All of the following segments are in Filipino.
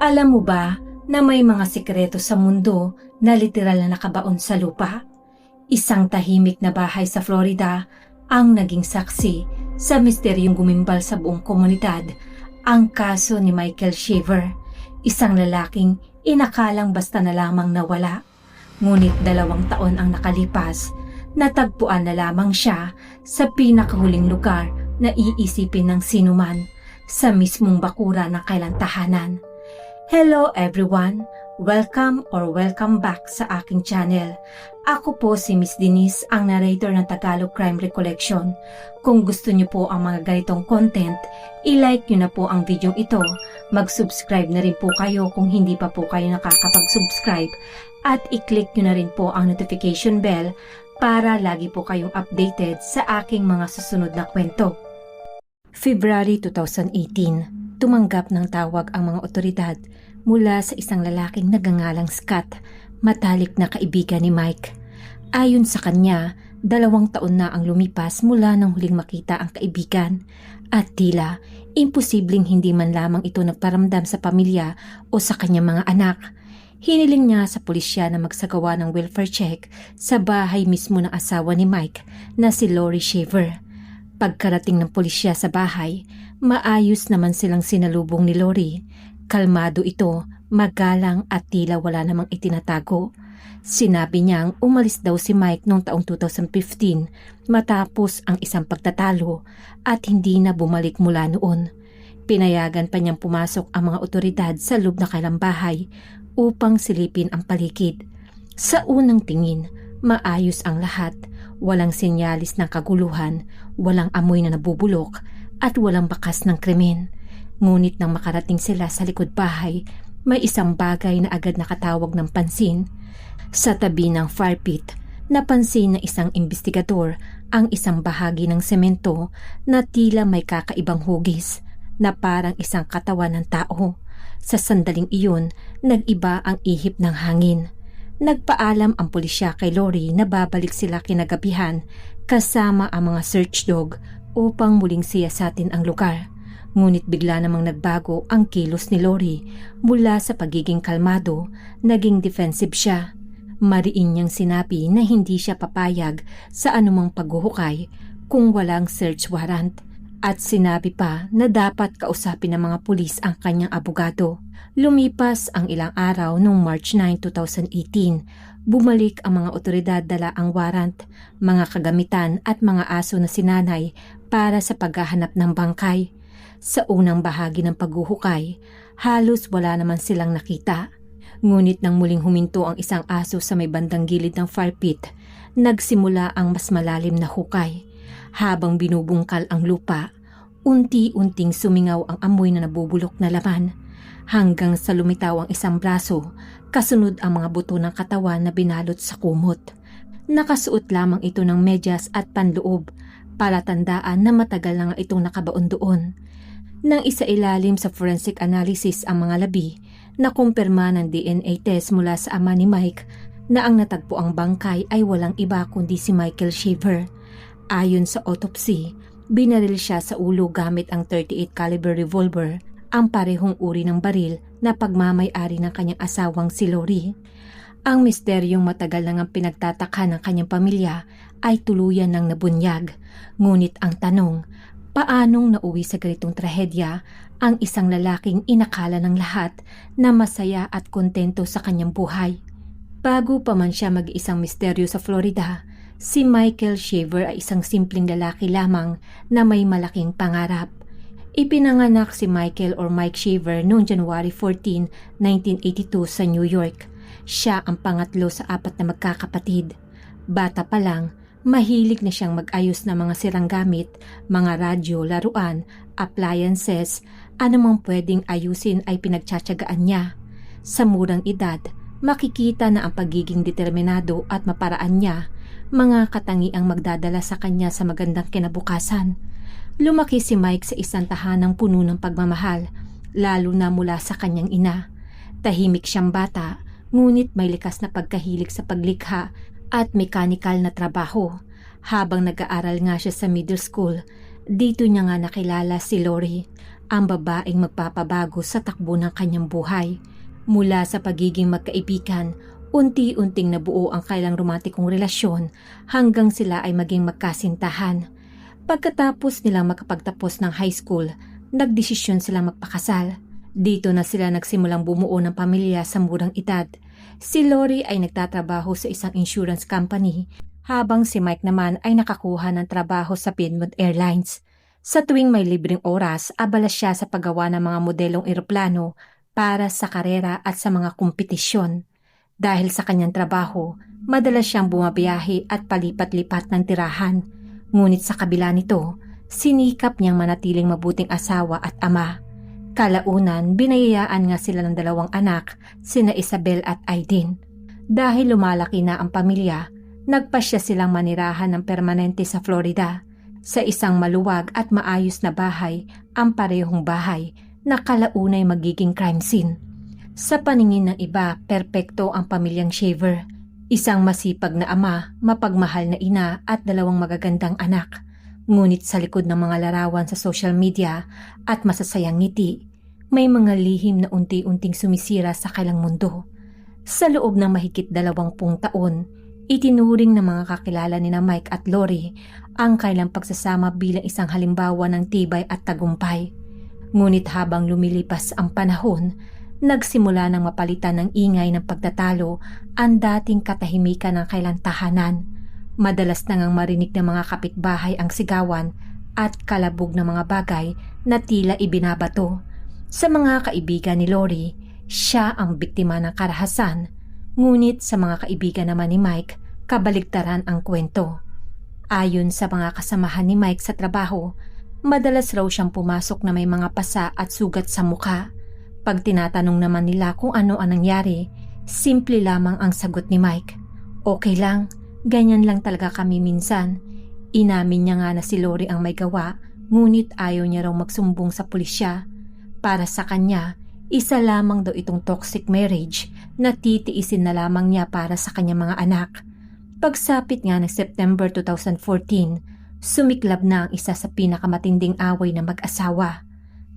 Alam mo ba na may mga sikreto sa mundo na literal na nakabaon sa lupa? Isang tahimik na bahay sa Florida ang naging saksi sa misteryong gumimbal sa buong komunidad ang kaso ni Michael Shaver, isang lalaking inakalang basta na lamang nawala. Ngunit dalawang taon ang nakalipas, natagpuan na lamang siya sa pinakahuling lugar na iisipin ng sinuman sa mismong bakura ng kailang tahanan. Hello everyone! Welcome or welcome back sa aking channel. Ako po si Miss Denise, ang narrator ng Tagalog Crime Recollection. Kung gusto niyo po ang mga ganitong content, i-like niyo na po ang video ito. Mag-subscribe na rin po kayo kung hindi pa po kayo nakakapag-subscribe at i-click niyo na rin po ang notification bell para lagi po kayong updated sa aking mga susunod na kwento. February 2018, tumanggap ng tawag ang mga otoridad mula sa isang lalaking nagangalang Scott, matalik na kaibigan ni Mike. Ayon sa kanya, dalawang taon na ang lumipas mula nang huling makita ang kaibigan at tila imposibleng hindi man lamang ito nagparamdam sa pamilya o sa kanyang mga anak. Hiniling niya sa pulisya na magsagawa ng welfare check sa bahay mismo ng asawa ni Mike na si Lori Shaver. Pagkarating ng pulisya sa bahay, maayos naman silang sinalubong ni Lori Kalmado ito, magalang at tila wala namang itinatago. Sinabi niyang umalis daw si Mike noong taong 2015 matapos ang isang pagtatalo at hindi na bumalik mula noon. Pinayagan pa niyang pumasok ang mga otoridad sa loob na kailang bahay upang silipin ang paligid. Sa unang tingin, maayos ang lahat. Walang senyalis ng kaguluhan, walang amoy na nabubulok at walang bakas ng krimen. Ngunit nang makarating sila sa likod bahay, may isang bagay na agad nakatawag ng pansin. Sa tabi ng fire pit, napansin ng isang investigador ang isang bahagi ng semento na tila may kakaibang hugis na parang isang katawan ng tao. Sa sandaling iyon, nag-iba ang ihip ng hangin. Nagpaalam ang pulisya kay Lori na babalik sila kinagabihan kasama ang mga search dog upang muling siyasatin ang lugar. Ngunit bigla namang nagbago ang kilos ni Lori mula sa pagiging kalmado, naging defensive siya. Mariin niyang sinabi na hindi siya papayag sa anumang paghuhukay kung walang search warrant at sinabi pa na dapat kausapin ng mga pulis ang kanyang abogado. Lumipas ang ilang araw noong March 9, 2018. Bumalik ang mga otoridad dala ang warrant, mga kagamitan at mga aso na sinanay para sa paghahanap ng bangkay. Sa unang bahagi ng paghuhukay, halos wala naman silang nakita. Ngunit nang muling huminto ang isang aso sa may bandang gilid ng fire pit, nagsimula ang mas malalim na hukay. Habang binubungkal ang lupa, unti-unting sumingaw ang amoy na nabubulok na laman hanggang sa lumitaw ang isang braso, kasunod ang mga buto ng katawan na binalot sa kumot. Nakasuot lamang ito ng medyas at panloob, palatandaan na matagal na nga itong nakabaon doon. Nang isa ilalim sa forensic analysis ang mga labi, nakumpirma ng DNA test mula sa ama ni Mike na ang natagpo ang bangkay ay walang iba kundi si Michael Shaver. Ayon sa autopsy, binaril siya sa ulo gamit ang 38 caliber revolver, ang parehong uri ng baril na pagmamay-ari ng kanyang asawang si Lori. Ang misteryong matagal nang ang pinagtataka ng kanyang pamilya ay tuluyan ng nabunyag. Ngunit ang tanong, Paanong nauwi sa ganitong trahedya ang isang lalaking inakala ng lahat na masaya at kontento sa kanyang buhay? Bago pa man siya mag-isang misteryo sa Florida, si Michael Shaver ay isang simpleng lalaki lamang na may malaking pangarap. Ipinanganak si Michael or Mike Shaver noong January 14, 1982 sa New York. Siya ang pangatlo sa apat na magkakapatid. Bata pa lang, Mahilig na siyang mag-ayos ng mga sirang gamit, mga radyo, laruan, appliances, anumang pwedeng ayusin ay pinagtsatsagaan niya. Sa murang edad, makikita na ang pagiging determinado at maparaan niya, mga katangiang magdadala sa kanya sa magandang kinabukasan. Lumaki si Mike sa isang tahanang puno ng pagmamahal, lalo na mula sa kanyang ina. Tahimik siyang bata, ngunit may likas na pagkahilig sa paglikha at mekanikal na trabaho. Habang nag-aaral nga siya sa middle school, Dito niya nga nakilala si Lori, ang babaeng magpapabago sa takbo ng kanyang buhay. Mula sa pagiging magkaibigan, unti-unting nabuo ang kailang romantikong relasyon hanggang sila ay maging magkasintahan. Pagkatapos nilang makapagtapos ng high school, nagdesisyon silang magpakasal. Dito na sila nagsimulang bumuo ng pamilya sa murang edad. Si Lori ay nagtatrabaho sa isang insurance company habang si Mike naman ay nakakuha ng trabaho sa Piedmont Airlines. Sa tuwing may libreng oras, abala siya sa paggawa ng mga modelong eroplano para sa karera at sa mga kompetisyon. Dahil sa kanyang trabaho, madalas siyang bumabiyahe at palipat-lipat ng tirahan. Ngunit sa kabila nito, sinikap niyang manatiling mabuting asawa at ama. Kalaunan, binayayaan nga sila ng dalawang anak, sina Isabel at Aidin. Dahil lumalaki na ang pamilya, nagpasya silang manirahan ng permanente sa Florida. Sa isang maluwag at maayos na bahay, ang parehong bahay na kalaunay magiging crime scene. Sa paningin ng iba, perpekto ang pamilyang Shaver. Isang masipag na ama, mapagmahal na ina at dalawang magagandang anak. Ngunit sa likod ng mga larawan sa social media at masasayang ngiti, may mga lihim na unti-unting sumisira sa kailang mundo. Sa loob ng mahigit dalawampung taon, itinuring ng mga kakilala ni na Mike at Lori ang kailang pagsasama bilang isang halimbawa ng tibay at tagumpay. Ngunit habang lumilipas ang panahon, nagsimula ng mapalitan ng ingay ng pagtatalo ang dating katahimikan ng kailang tahanan. Madalas nang marinig ng mga kapitbahay ang sigawan at kalabog ng mga bagay na tila ibinabato. Sa mga kaibigan ni Lori, siya ang biktima ng karahasan. Ngunit sa mga kaibigan naman ni Mike, kabaligtaran ang kwento. Ayon sa mga kasamahan ni Mike sa trabaho, madalas raw siyang pumasok na may mga pasa at sugat sa mukha. Pag tinatanong naman nila kung ano ang nangyari, simple lamang ang sagot ni Mike. Okay lang, ganyan lang talaga kami minsan. Inamin niya nga na si Lori ang may gawa, ngunit ayaw niya raw magsumbong sa pulisya. Para sa kanya, isa lamang daw itong toxic marriage na titiisin na lamang niya para sa kanyang mga anak. Pagsapit nga ng September 2014, sumiklab na ang isa sa pinakamatinding away ng mag-asawa.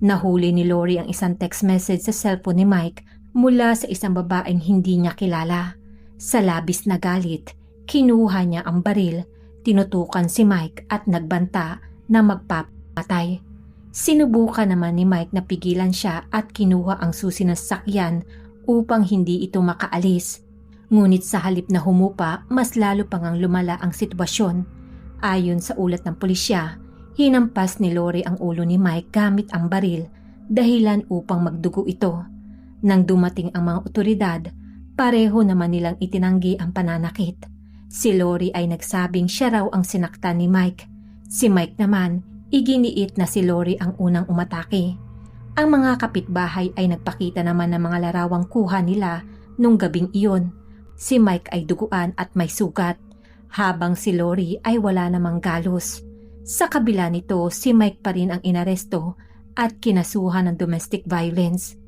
Nahuli ni Lori ang isang text message sa cellphone ni Mike mula sa isang babaeng hindi niya kilala. Sa labis na galit, kinuha niya ang baril, tinutukan si Mike at nagbanta na magpapatay. Sinubukan naman ni Mike na pigilan siya at kinuha ang susi ng sakyan upang hindi ito makaalis. Ngunit sa halip na humupa, mas lalo pang ang lumala ang sitwasyon. Ayon sa ulat ng pulisya, hinampas ni Lori ang ulo ni Mike gamit ang baril dahilan upang magdugo ito. Nang dumating ang mga otoridad, pareho naman nilang itinanggi ang pananakit. Si Lori ay nagsabing siya raw ang sinaktan ni Mike. Si Mike naman, iginiit na si Lori ang unang umatake. Ang mga kapitbahay ay nagpakita naman ng mga larawang kuha nila nung gabing iyon. Si Mike ay duguan at may sugat, habang si Lori ay wala namang galos. Sa kabila nito, si Mike pa rin ang inaresto at kinasuhan ng domestic violence.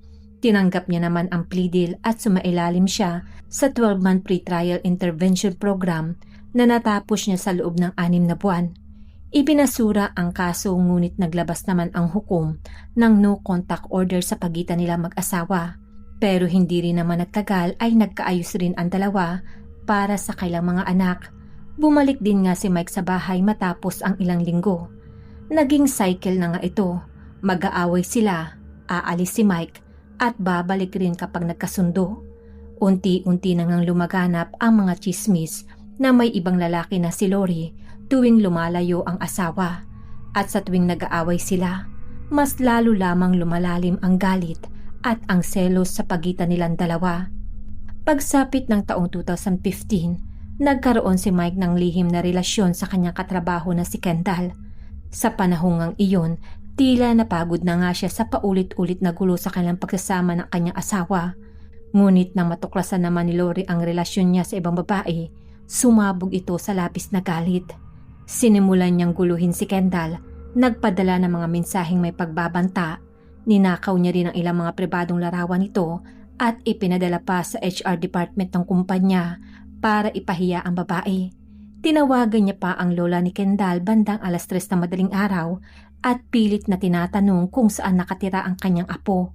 Tinanggap niya naman ang plea deal at sumailalim siya sa 12-month pre-trial intervention program na natapos niya sa loob ng anim na buwan. Ibinasura ang kaso ngunit naglabas naman ang hukom ng no contact order sa pagitan nila mag-asawa. Pero hindi rin naman nagtagal ay nagkaayos rin ang dalawa para sa kailang mga anak. Bumalik din nga si Mike sa bahay matapos ang ilang linggo. Naging cycle na nga ito. Mag-aaway sila, aalis si Mike at babalik rin kapag nagkasundo. Unti-unti na ngang lumaganap ang mga chismis na may ibang lalaki na si Lori tuwing lumalayo ang asawa. At sa tuwing nag-aaway sila, mas lalo lamang lumalalim ang galit at ang selos sa pagitan nilang dalawa. Pagsapit ng taong 2015, nagkaroon si Mike ng lihim na relasyon sa kanyang katrabaho na si Kendall. Sa panahong iyon, tila napagod na nga siya sa paulit-ulit na gulo sa kanilang pagsasama ng kanyang asawa. Ngunit nang matuklasan naman ni Lori ang relasyon niya sa ibang babae, sumabog ito sa lapis na galit. Sinimulan niyang guluhin si Kendall, nagpadala ng mga mensaheng may pagbabanta Ninakaw niya rin ang ilang mga pribadong larawan nito at ipinadala pa sa HR department ng kumpanya para ipahiya ang babae. Tinawagan niya pa ang lola ni Kendall bandang alas tres na madaling araw at pilit na tinatanong kung saan nakatira ang kanyang apo.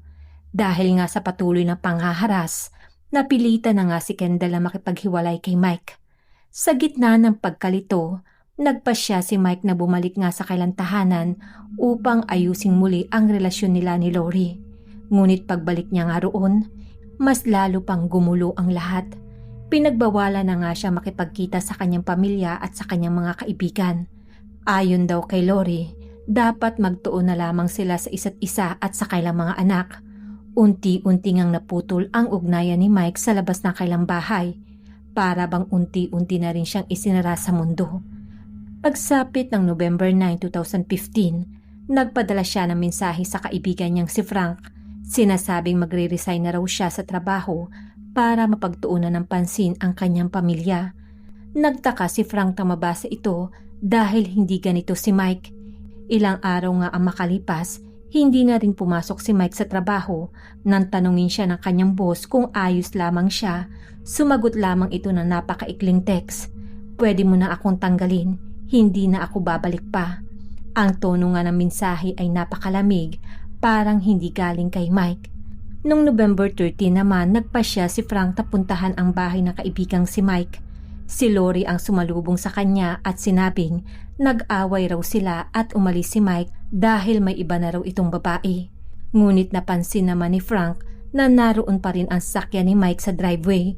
Dahil nga sa patuloy na panghaharas, napilitan na nga si Kendall na makipaghiwalay kay Mike. Sa gitna ng pagkalito, nagpa siya si Mike na bumalik nga sa kailang upang ayusin muli ang relasyon nila ni Lori. Ngunit pagbalik niya nga roon, mas lalo pang gumulo ang lahat. Pinagbawala na nga siya makipagkita sa kanyang pamilya at sa kanyang mga kaibigan. Ayon daw kay Lori, dapat magtuon na lamang sila sa isa't isa at sa kailang mga anak. Unti-unti ngang naputol ang ugnayan ni Mike sa labas ng kailang bahay para bang unti-unti na rin siyang isinara sa mundo. Pagsapit ng November 9, 2015, nagpadala siya ng mensahe sa kaibigan niyang si Frank. Sinasabing magre-resign na raw siya sa trabaho para mapagtuunan ng pansin ang kanyang pamilya. Nagtaka si Frank na mabasa ito dahil hindi ganito si Mike. Ilang araw nga ang makalipas, hindi na rin pumasok si Mike sa trabaho nang tanungin siya ng kanyang boss kung ayos lamang siya. Sumagot lamang ito ng napakaikling text. Pwede mo na akong tanggalin, hindi na ako babalik pa. Ang tono nga ng mensahe ay napakalamig, parang hindi galing kay Mike. Noong November 13 naman, nagpa siya si Frank na puntahan ang bahay ng kaibigang si Mike. Si Lori ang sumalubong sa kanya at sinabing nag-away raw sila at umalis si Mike dahil may iba na raw itong babae. Ngunit napansin naman ni Frank na naroon pa rin ang sakyan ni Mike sa driveway.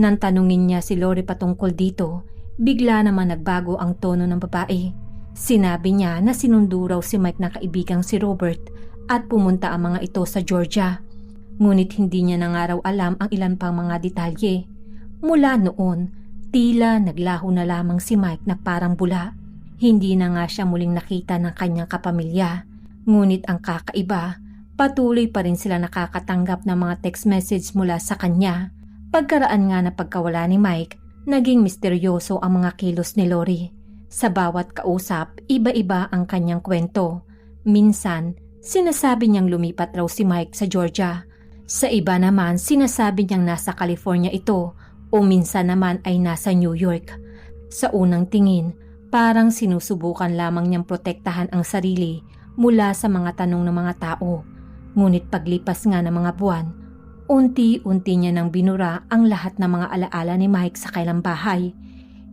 Nang tanungin niya si Lori patungkol dito, bigla naman nagbago ang tono ng babae. Sinabi niya na sinundo raw si Mike na kaibigang si Robert at pumunta ang mga ito sa Georgia. Ngunit hindi niya na nga raw alam ang ilan pang mga detalye. Mula noon, tila naglaho na lamang si Mike na parang bula. Hindi na nga siya muling nakita ng kanyang kapamilya. Ngunit ang kakaiba, patuloy pa rin sila nakakatanggap ng mga text message mula sa kanya. Pagkaraan nga na pagkawala ni Mike, naging misteryoso ang mga kilos ni Lori. Sa bawat kausap, iba-iba ang kanyang kwento. Minsan, sinasabi niyang lumipat raw si Mike sa Georgia sa iba naman, sinasabi niyang nasa California ito o minsan naman ay nasa New York. Sa unang tingin, parang sinusubukan lamang niyang protektahan ang sarili mula sa mga tanong ng mga tao. Ngunit paglipas nga ng mga buwan, unti-unti niya nang binura ang lahat ng mga alaala ni Mike sa kailang bahay.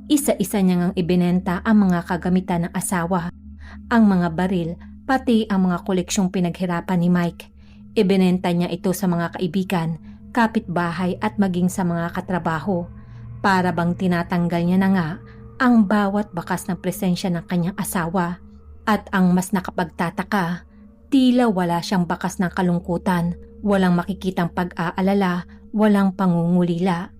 Isa-isa niya ngang ibinenta ang mga kagamitan ng asawa, ang mga baril, pati ang mga koleksyong pinaghirapan ni Mike. Ibinenta niya ito sa mga kaibigan, kapitbahay at maging sa mga katrabaho. Para bang tinatanggal niya na nga ang bawat bakas ng presensya ng kanyang asawa. At ang mas nakapagtataka, tila wala siyang bakas ng kalungkutan, walang makikitang pag-aalala, walang pangungulila.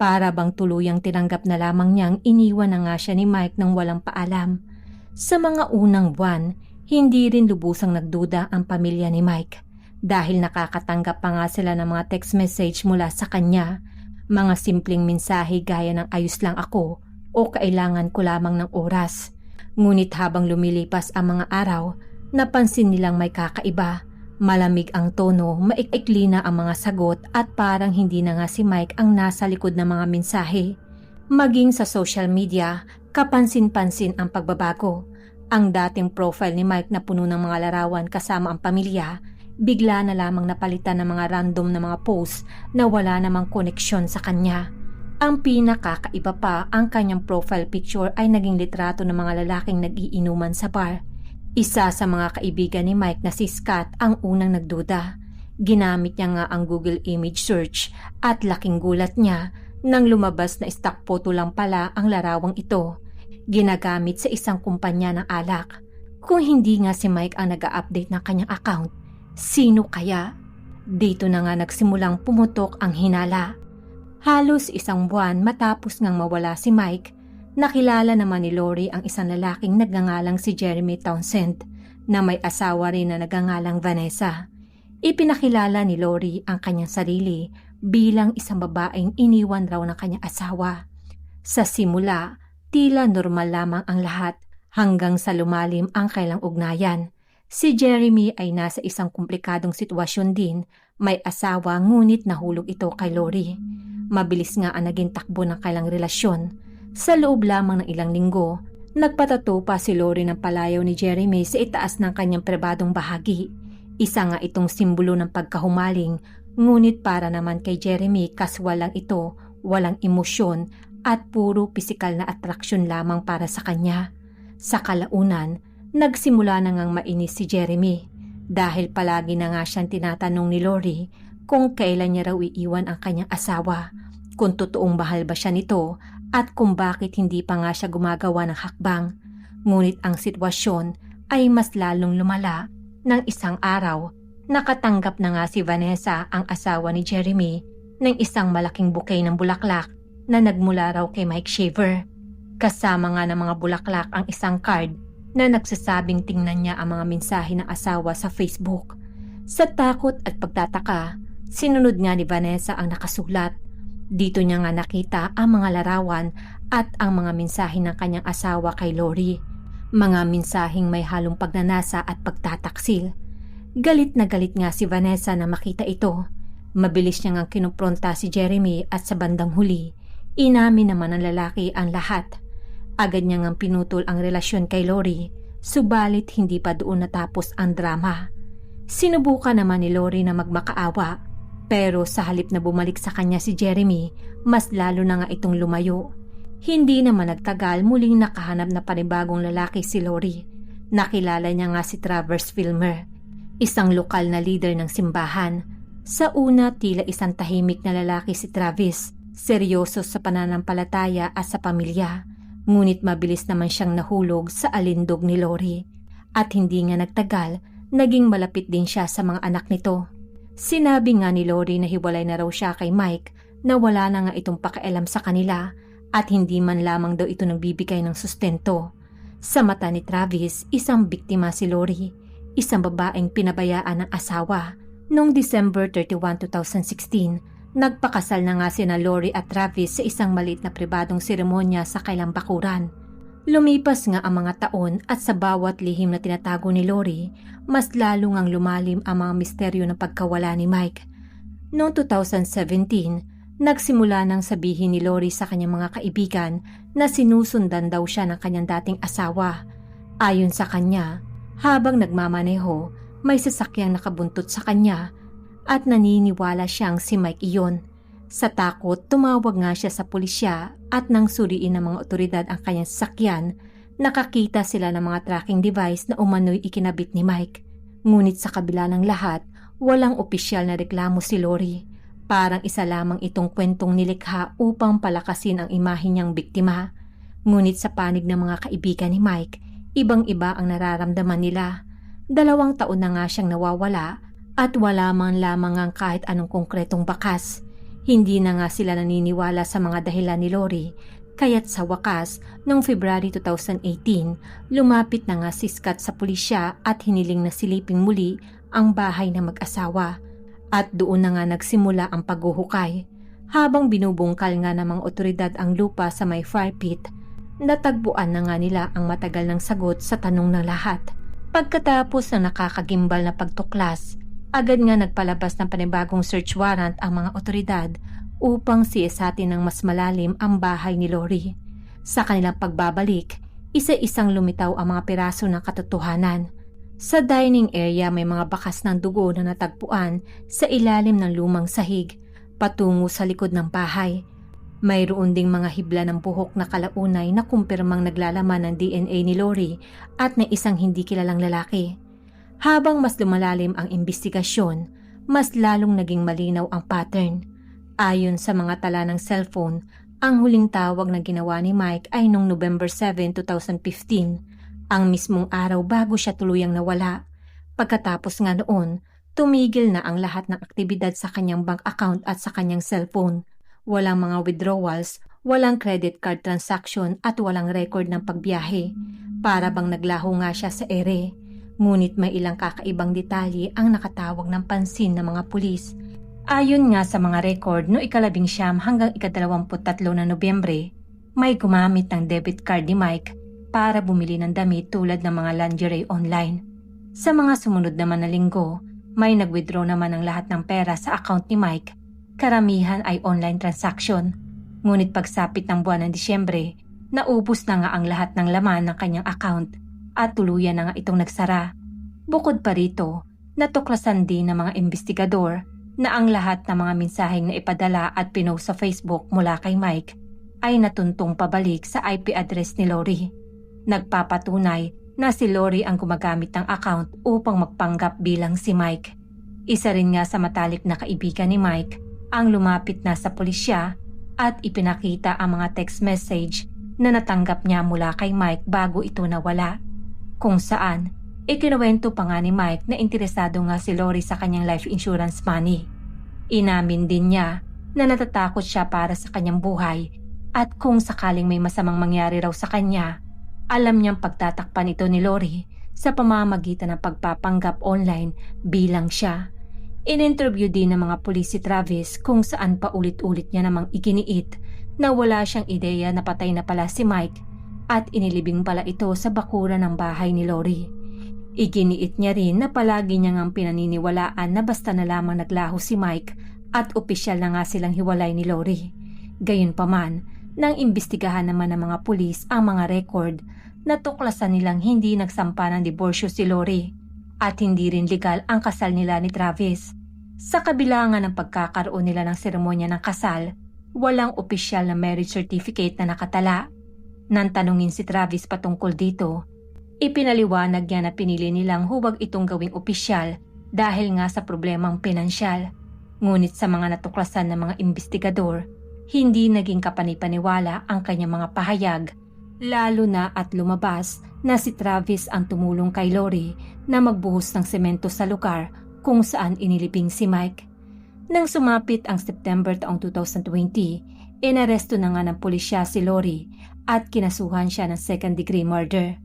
Para bang tuluyang tinanggap na lamang niyang iniwan na nga siya ni Mike nang walang paalam. Sa mga unang buwan, hindi rin lubusang nagduda ang pamilya ni Mike dahil nakakatanggap pa nga sila ng mga text message mula sa kanya. Mga simpleng mensahe gaya ng ayos lang ako o kailangan ko lamang ng oras. Ngunit habang lumilipas ang mga araw, napansin nilang may kakaiba. Malamig ang tono, maikli na ang mga sagot at parang hindi na nga si Mike ang nasa likod ng mga mensahe. Maging sa social media, kapansin-pansin ang pagbabago. Ang dating profile ni Mike na puno ng mga larawan kasama ang pamilya bigla na lamang napalitan ng mga random na mga posts na wala namang koneksyon sa kanya. Ang pinakakaiba pa, ang kanyang profile picture ay naging litrato ng mga lalaking nag-iinuman sa bar. Isa sa mga kaibigan ni Mike na si Scott ang unang nagduda. Ginamit niya nga ang Google image search at laking gulat niya nang lumabas na stock photo lang pala ang larawang ito. Ginagamit sa isang kumpanya ng alak. Kung hindi nga si Mike ang nag-update ng kanyang account, Sino kaya? Dito na nga nagsimulang pumutok ang hinala. Halos isang buwan matapos ngang mawala si Mike, nakilala naman ni Lori ang isang lalaking nagngangalang si Jeremy Townsend na may asawa rin na nagngangalang Vanessa. Ipinakilala ni Lori ang kanyang sarili bilang isang babaeng iniwan raw ng kanyang asawa. Sa simula, tila normal lamang ang lahat hanggang sa lumalim ang kailang ugnayan. Si Jeremy ay nasa isang komplikadong sitwasyon din, may asawa ngunit nahulog ito kay Lori. Mabilis nga ang naging takbo ng kailang relasyon. Sa loob lamang ng ilang linggo, nagpatato pa si Lori ng palayaw ni Jeremy sa itaas ng kanyang pribadong bahagi. Isa nga itong simbolo ng pagkahumaling, ngunit para naman kay Jeremy kaswal lang ito, walang emosyon at puro pisikal na atraksyon lamang para sa kanya. Sa kalaunan, nagsimula na ngang mainis si Jeremy dahil palagi na nga siyang tinatanong ni Lori kung kailan niya raw iiwan ang kanyang asawa, kung totoong bahal ba siya nito at kung bakit hindi pa nga siya gumagawa ng hakbang. Ngunit ang sitwasyon ay mas lalong lumala ng isang araw. Nakatanggap na nga si Vanessa ang asawa ni Jeremy ng isang malaking bouquet ng bulaklak na nagmula raw kay Mike Shaver. Kasama nga ng mga bulaklak ang isang card na nagsasabing tingnan niya ang mga mensahe ng asawa sa Facebook. Sa takot at pagtataka, sinunod nga ni Vanessa ang nakasulat dito niya nga nakita ang mga larawan at ang mga mensahe ng kanyang asawa kay Lori. Mga mensaheng may halong pagnanasa at pagtataksil. Galit na galit nga si Vanessa na makita ito. Mabilis niya ngang kinumpronta si Jeremy at sa bandang huli, inamin naman ng lalaki ang lahat. Agad niya ngang pinutol ang relasyon kay Lori, subalit hindi pa doon natapos ang drama. Sinubukan naman ni Lori na magmakaawa pero sa halip na bumalik sa kanya si Jeremy, mas lalo na nga itong lumayo. Hindi naman nagtagal muling nakahanap na panibagong lalaki si Lori. Nakilala niya nga si Travers Filmer, isang lokal na leader ng simbahan. Sa una tila isang tahimik na lalaki si Travis, seryoso sa pananampalataya at sa pamilya. Ngunit mabilis naman siyang nahulog sa alindog ni Lori. At hindi nga nagtagal, naging malapit din siya sa mga anak nito. Sinabi nga ni Lori na hiwalay na raw siya kay Mike na wala na nga itong pakialam sa kanila at hindi man lamang daw ito nagbibigay ng sustento. Sa mata ni Travis, isang biktima si Lori, isang babaeng pinabayaan ng asawa. Noong December 31, 2016, nagpakasal na nga sina Lori at Travis sa isang maliit na pribadong seremonya sa kailang bakuran. Lumipas nga ang mga taon at sa bawat lihim na tinatago ni Lori, mas lalo ngang lumalim ang mga misteryo ng pagkawala ni Mike. Noong 2017, nagsimula nang sabihin ni Lori sa kanyang mga kaibigan na sinusundan daw siya ng kanyang dating asawa. Ayon sa kanya, habang nagmamaneho, may sasakyang nakabuntot sa kanya at naniniwala siyang si Mike iyon. Sa takot, tumawag nga siya sa pulisya at nang suriin ng mga otoridad ang kanyang sasakyan, nakakita sila ng mga tracking device na umano'y ikinabit ni Mike. Ngunit sa kabila ng lahat, walang opisyal na reklamo si Lori. Parang isa lamang itong kwentong nilikha upang palakasin ang imahe niyang biktima. Ngunit sa panig ng mga kaibigan ni Mike, ibang-iba ang nararamdaman nila. Dalawang taon na nga siyang nawawala at wala man lamang ang kahit anong konkretong bakas. Hindi na nga sila naniniwala sa mga dahilan ni Lori, kaya't sa wakas, noong February 2018, lumapit na nga si Scott sa pulisya at hiniling na siliping muli ang bahay ng mag-asawa. At doon na nga nagsimula ang paghuhukay. Habang binubungkal nga ng mga otoridad ang lupa sa may fire pit, natagpuan na nga nila ang matagal ng sagot sa tanong ng lahat. Pagkatapos na nakakagimbal na pagtuklas, Agad nga nagpalabas ng panibagong search warrant ang mga otoridad upang siyasatin ng mas malalim ang bahay ni Lori. Sa kanilang pagbabalik, isa-isang lumitaw ang mga piraso ng katotohanan. Sa dining area may mga bakas ng dugo na natagpuan sa ilalim ng lumang sahig patungo sa likod ng bahay. Mayroon ding mga hibla ng buhok na kalaunay na kumpirmang naglalaman ng DNA ni Lori at ng isang hindi kilalang lalaki. Habang mas lumalalim ang investigasyon, mas lalong naging malinaw ang pattern. Ayon sa mga tala ng cellphone, ang huling tawag na ginawa ni Mike ay noong November 7, 2015, ang mismong araw bago siya tuluyang nawala. Pagkatapos nga noon, tumigil na ang lahat ng aktibidad sa kanyang bank account at sa kanyang cellphone. Walang mga withdrawals, walang credit card transaction at walang record ng pagbiyahe. Para bang naglaho nga siya sa ere. Ngunit may ilang kakaibang detalye ang nakatawag ng pansin ng mga pulis. Ayon nga sa mga record no ikalabing siyam hanggang ikadalawamput tatlo na Nobyembre, may gumamit ng debit card ni Mike para bumili ng damit tulad ng mga lingerie online. Sa mga sumunod naman na linggo, may nag-withdraw naman ng lahat ng pera sa account ni Mike. Karamihan ay online transaction. Ngunit pagsapit ng buwan ng Disyembre, naubos na nga ang lahat ng laman ng kanyang account at tuluyan na nga itong nagsara. Bukod pa rito, natuklasan din ng mga investigador na ang lahat ng mga mensaheng na ipadala at pinost sa Facebook mula kay Mike ay natuntong pabalik sa IP address ni Lori. Nagpapatunay na si Lori ang gumagamit ng account upang magpanggap bilang si Mike. Isa rin nga sa matalik na kaibigan ni Mike ang lumapit na sa pulisya at ipinakita ang mga text message na natanggap niya mula kay Mike bago ito nawala. Kung saan, ikinuwento pa nga ni Mike na interesado nga si Lori sa kanyang life insurance money. Inamin din niya na natatakot siya para sa kanyang buhay at kung sakaling may masamang mangyari raw sa kanya, alam niyang pagtatakpan ito ni Lori sa pamamagitan ng pagpapanggap online bilang siya. In-interview din ng mga pulis si Travis kung saan pa ulit-ulit niya namang iginiit na wala siyang ideya na patay na pala si Mike at inilibing pala ito sa bakura ng bahay ni Lori. Iginiit niya rin na palagi niya ngang pinaniniwalaan na basta na lamang naglaho si Mike at opisyal na nga silang hiwalay ni Lori. Gayunpaman, nang imbestigahan naman ng mga pulis ang mga record, natuklasan nilang hindi nagsampa ng diborsyo si Lori at hindi rin legal ang kasal nila ni Travis. Sa kabilangan ng pagkakaroon nila ng seremonya ng kasal, walang opisyal na marriage certificate na nakatala. Nang tanungin si Travis patungkol dito, ipinaliwanag niya na pinili nilang huwag itong gawing opisyal dahil nga sa problemang pinansyal. Ngunit sa mga natuklasan ng mga investigador, hindi naging kapanipaniwala ang kanyang mga pahayag, lalo na at lumabas na si Travis ang tumulong kay Lori na magbuhos ng semento sa lugar kung saan inilibing si Mike. Nang sumapit ang September taong 2020, inaresto na nga ng pulisya si Lori at kinasuhan siya ng second degree murder.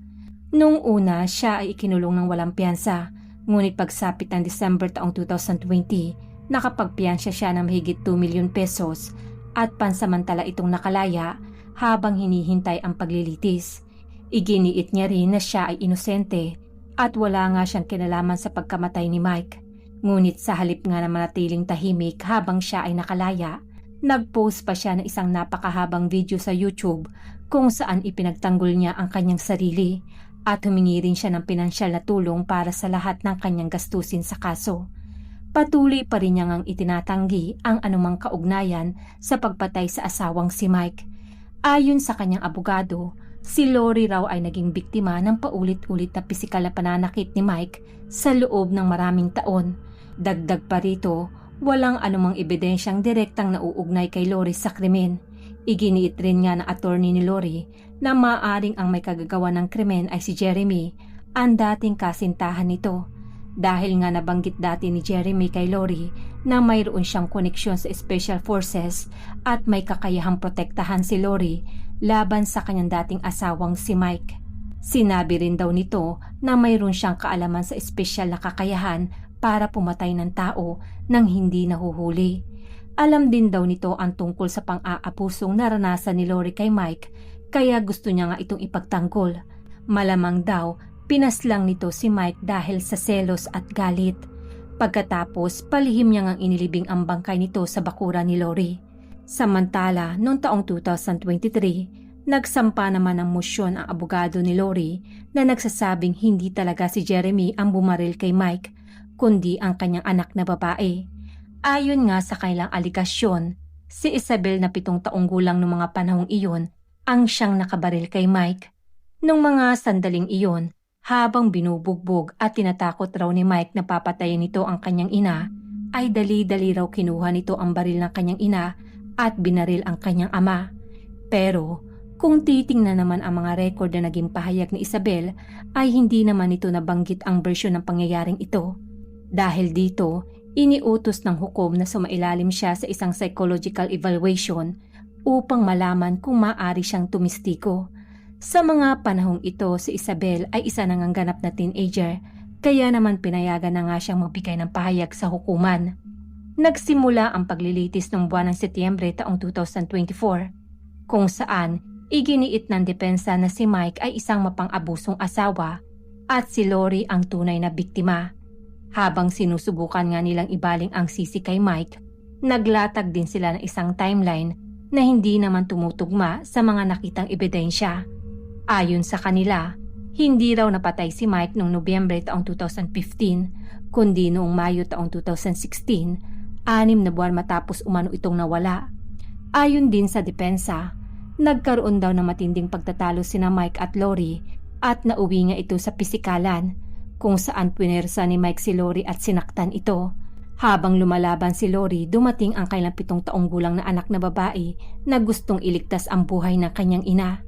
Nung una, siya ay ikinulong ng walang piyansa, ngunit pagsapit ng December taong 2020, nakapagpiyansya siya ng mahigit 2 milyon pesos at pansamantala itong nakalaya habang hinihintay ang paglilitis. Iginiit niya rin na siya ay inosente at wala nga siyang kinalaman sa pagkamatay ni Mike. Ngunit sa halip nga na manatiling tahimik habang siya ay nakalaya, nagpost pa siya ng isang napakahabang video sa YouTube kung saan ipinagtanggol niya ang kanyang sarili at humingi rin siya ng pinansyal na tulong para sa lahat ng kanyang gastusin sa kaso. Patuloy pa rin niya ngang itinatanggi ang anumang kaugnayan sa pagpatay sa asawang si Mike. Ayon sa kanyang abogado, Si Lori raw ay naging biktima ng paulit-ulit na pisikal na pananakit ni Mike sa loob ng maraming taon. Dagdag pa rito, walang anumang ebidensyang direktang nauugnay kay Lori sa krimen. Iginiit rin nga ng attorney ni Lori na maaring ang may kagagawa ng krimen ay si Jeremy, ang dating kasintahan nito. Dahil nga nabanggit dati ni Jeremy kay Lori na mayroon siyang koneksyon sa Special Forces at may kakayahang protektahan si Lori laban sa kanyang dating asawang si Mike. Sinabi rin daw nito na mayroon siyang kaalaman sa espesyal na kakayahan para pumatay ng tao nang hindi nahuhuli. Alam din daw nito ang tungkol sa pang-aapusong naranasan ni Lori kay Mike kaya gusto niya nga itong ipagtanggol. Malamang daw pinaslang nito si Mike dahil sa selos at galit. Pagkatapos palihim niya ngang inilibing ang bangkay nito sa bakura ni Lori. Samantala, noong taong 2023, nagsampa naman ng mosyon ang abogado ni Lori na nagsasabing hindi talaga si Jeremy ang bumaril kay Mike, kundi ang kanyang anak na babae. Ayon nga sa kailang aligasyon, si Isabel na pitong taong gulang noong mga panahong iyon ang siyang nakabaril kay Mike. Nung mga sandaling iyon, habang binubugbog at tinatakot raw ni Mike na papatayin nito ang kanyang ina, ay dali-dali raw kinuha nito ang baril ng kanyang ina at binaril ang kanyang ama. Pero kung titingnan naman ang mga record na naging pahayag ni Isabel ay hindi naman ito nabanggit ang bersyon ng pangyayaring ito. Dahil dito, iniutos ng hukom na sumailalim siya sa isang psychological evaluation upang malaman kung maaari siyang tumistiko. Sa mga panahong ito, si Isabel ay isa nang ganap na teenager, kaya naman pinayagan na nga siyang magbigay ng pahayag sa hukuman. Nagsimula ang paglilitis ng buwan ng Setyembre taong 2024 kung saan iginiit ng depensa na si Mike ay isang mapang-abusong asawa at si Lori ang tunay na biktima. Habang sinusubukan nga nilang ibaling ang sisi kay Mike, naglatag din sila ng isang timeline na hindi naman tumutugma sa mga nakitang ebidensya. Ayon sa kanila, hindi raw napatay si Mike noong Nobyembre taong 2015, kundi noong Mayo taong 2016, anim na buwan matapos umano itong nawala. Ayon din sa depensa, nagkaroon daw ng matinding pagtatalo sina Mike at Lori at nauwi nga ito sa pisikalan kung saan punersa ni Mike si Lori at sinaktan ito. Habang lumalaban si Lori, dumating ang kailang pitong taong gulang na anak na babae na gustong iligtas ang buhay ng kanyang ina.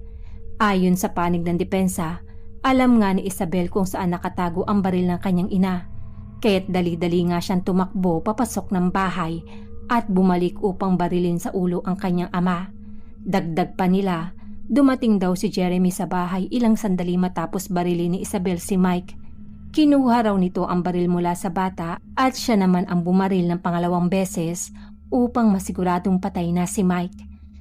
Ayon sa panig ng depensa, alam nga ni Isabel kung saan nakatago ang baril ng kanyang ina. Kaya't dali-dali nga siyang tumakbo papasok ng bahay at bumalik upang barilin sa ulo ang kanyang ama. Dagdag pa nila, dumating daw si Jeremy sa bahay ilang sandali matapos barilin ni Isabel si Mike. Kinuha raw nito ang baril mula sa bata at siya naman ang bumaril ng pangalawang beses upang masiguradong patay na si Mike.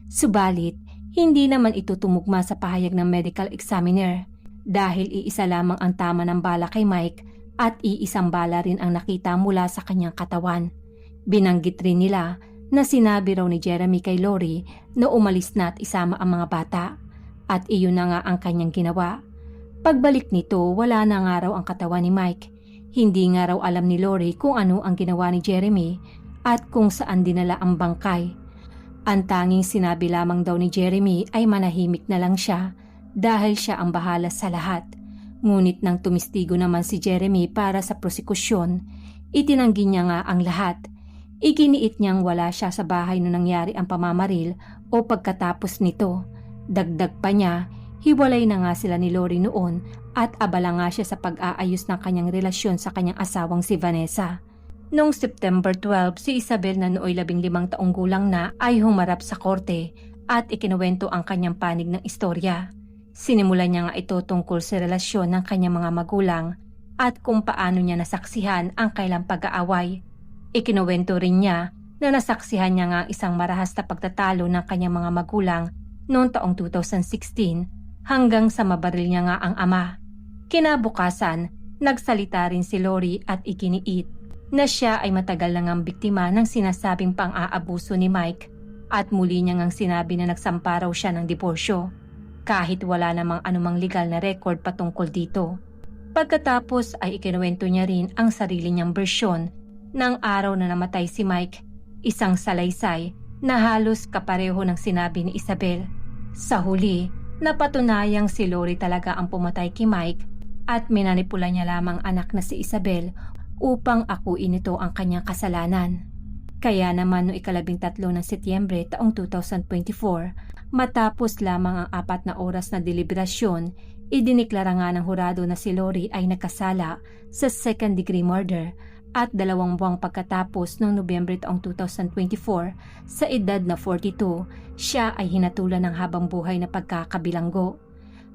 Subalit, hindi naman ito tumugma sa pahayag ng medical examiner dahil iisa lamang ang tama ng bala kay Mike at iisang bala rin ang nakita mula sa kanyang katawan. Binanggit rin nila na sinabi raw ni Jeremy kay Lori na umalis na at isama ang mga bata at iyon na nga ang kanyang ginawa. Pagbalik nito, wala na nga raw ang katawan ni Mike. Hindi nga raw alam ni Lori kung ano ang ginawa ni Jeremy at kung saan dinala ang bangkay. Ang tanging sinabi lamang daw ni Jeremy ay manahimik na lang siya dahil siya ang bahala sa lahat. Ngunit nang tumistigo naman si Jeremy para sa prosekusyon, itinanggi niya nga ang lahat. Iginiit niyang wala siya sa bahay nung nangyari ang pamamaril o pagkatapos nito. Dagdag pa niya, hiwalay na nga sila ni Lori noon at abala nga siya sa pag-aayos ng kanyang relasyon sa kanyang asawang si Vanessa. Noong September 12, si Isabel na nooy labing limang taong gulang na ay humarap sa korte at ikinuwento ang kanyang panig ng istorya. Sinimulan niya nga ito tungkol sa relasyon ng kanyang mga magulang at kung paano niya nasaksihan ang kailang pag-aaway. Ikinuwento rin niya na nasaksihan niya nga ang isang marahas na pagtatalo ng kanyang mga magulang noong taong 2016 hanggang sa mabaril niya nga ang ama. Kinabukasan, nagsalita rin si Lori at ikiniit na siya ay matagal na ngang biktima ng sinasabing pang-aabuso ni Mike at muli niya ngang sinabi na nagsampa siya ng diborsyo kahit wala namang anumang legal na record patungkol dito. Pagkatapos ay ikinuwento niya rin ang sarili niyang bersyon ng araw na namatay si Mike, isang salaysay na halos kapareho ng sinabi ni Isabel. Sa huli, napatunayang si Lori talaga ang pumatay kay Mike at minanipula niya lamang anak na si Isabel upang akuin ito ang kanyang kasalanan. Kaya naman noong ikalabing tatlo ng Setyembre taong 2024, matapos lamang ang apat na oras na deliberasyon, idiniklara nga ng hurado na si Lori ay nakasala sa second degree murder at dalawang buwang pagkatapos noong Nobyembre taong 2024, sa edad na 42, siya ay hinatulan ng habang buhay na pagkakabilanggo.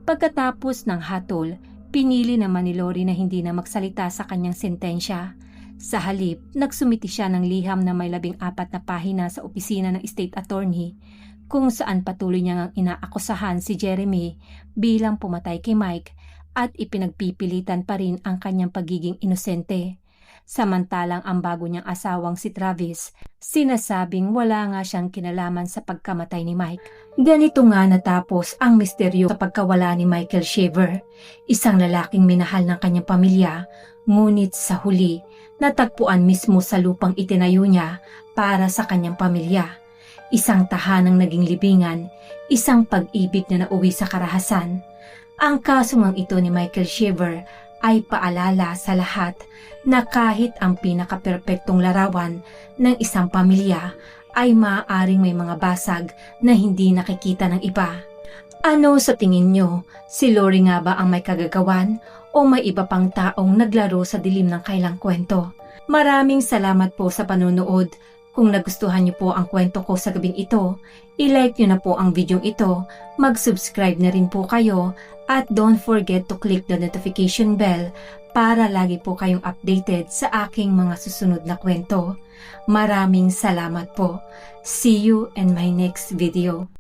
Pagkatapos ng hatol, pinili naman ni Lori na hindi na magsalita sa kanyang sentensya. Sa halip, nagsumiti siya ng liham na may labing apat na pahina sa opisina ng state attorney kung saan patuloy niyang inaakusahan si Jeremy bilang pumatay kay Mike at ipinagpipilitan pa rin ang kanyang pagiging inosente. Samantalang ang bago niyang asawang si Travis, sinasabing wala nga siyang kinalaman sa pagkamatay ni Mike. Ganito nga natapos ang misteryo sa pagkawala ni Michael Shaver, isang lalaking minahal ng kanyang pamilya, ngunit sa huli, natagpuan mismo sa lupang itinayo niya para sa kanyang pamilya. Isang tahanang naging libingan, isang pag-ibig na nauwi sa karahasan. Ang kasong ito ni Michael Shaver ay paalala sa lahat na kahit ang pinakaperpektong larawan ng isang pamilya ay maaaring may mga basag na hindi nakikita ng iba. Ano sa tingin nyo? Si Lori nga ba ang may kagagawan o may iba pang taong naglaro sa dilim ng kailang kwento? Maraming salamat po sa panonood. Kung nagustuhan niyo po ang kwento ko sa gabing ito, i-like niyo na po ang video ito, mag-subscribe na rin po kayo, at don't forget to click the notification bell para lagi po kayong updated sa aking mga susunod na kwento. Maraming salamat po. See you in my next video.